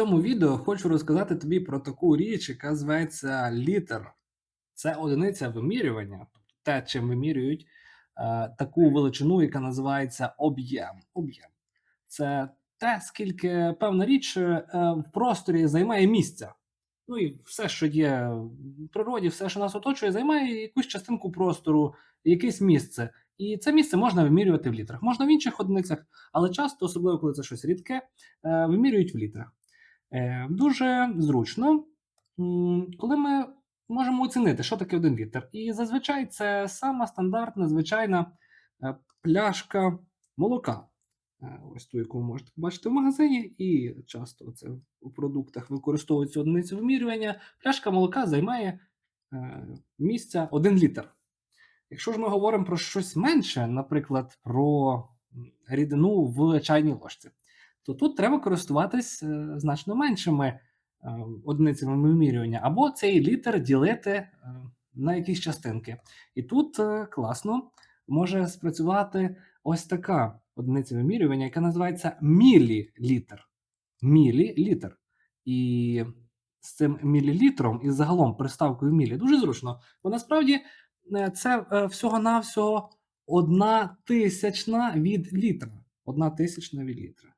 цьому відео хочу розказати тобі про таку річ, яка зветься літер. Це одиниця вимірювання, тобто те, чим вимірюють е, таку величину, яка називається об'єм. Об'єм. Це те, скільки певна річ е, в просторі займає місця. Ну і все, що є в природі, все, що нас оточує, займає якусь частинку простору, якесь місце. І це місце можна вимірювати в літрах. Можна в інших одиницях, але часто, особливо коли це щось рідке, е, вимірюють в літрах. Е, Дуже зручно, коли ми можемо оцінити, що таке один літр. І зазвичай це сама стандартна, звичайна е, пляшка молока. Е, Ось ту, яку ви можете побачити в магазині, і часто це у продуктах використовується одиниця вимірювання. Пляшка молока займає місця 1 літр. Якщо ж ми говоримо про щось менше, наприклад, про рідину в чайній ложці, то тут треба користуватись е, значно меншими е, одиницями вимірювання, або цей літр ділити е, на якісь частинки. І тут класно може спрацювати ось така одиниця вимірювання, яка називається мілілітр. Мілілітр. І з цим мілілітром і загалом приставкою мілі дуже зручно, бо насправді це всього-навсього одна тисячна від літра. Одна тисячна від літра.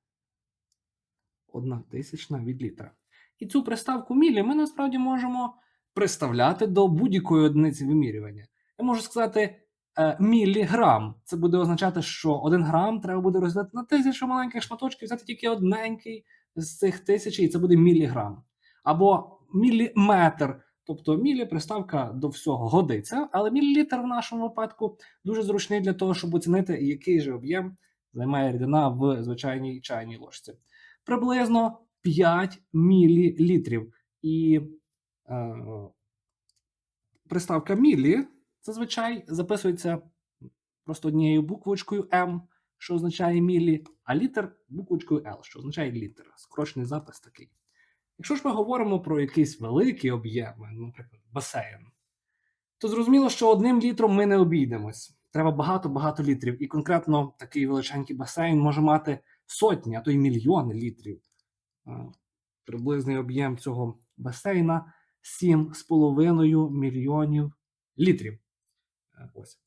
Одна тисячна від літра. І цю приставку мілі ми насправді можемо приставляти до будь-якої одиниці вимірювання. Я можу сказати е, міліграм. Це буде означати, що один грам треба буде розділити на тисячу маленьких шматочків, взяти тільки одненький з цих тисячі, і це буде міліграм. Або міліметр. Тобто мілі приставка до всього годиться, але мілілітр в нашому випадку дуже зручний для того, щоб оцінити, який же об'єм займає рідина в звичайній чайній ложці. Приблизно 5 мілілітрів. І е, приставка мілі зазвичай записується просто однією буквочкою М, що означає мілі, а літр буквочкою Л, що означає літер. Скорочений запис такий. Якщо ж ми говоримо про якийсь великий об'єм, наприклад, басейн, то зрозуміло, що одним літром ми не обійдемось. Треба багато-багато літрів. І конкретно такий величенький басейн може мати сотні, а то й мільйони літрів. Е, Приблизний об'єм цього басейна 7,5 мільйонів літрів. Е, Ось.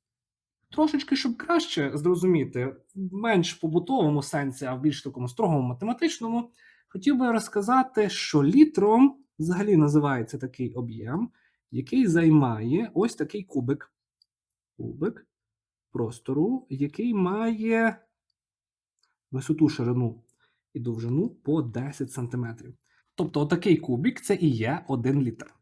Трошечки, щоб краще зрозуміти, в менш побутовому сенсі, а в більш такому строгому математичному, хотів би розказати, що літром взагалі називається такий об'єм, який займає ось такий кубик. Кубик простору, який має висоту, ширину і довжину по 10 см. Тобто, отакий кубік це і є 1 літр.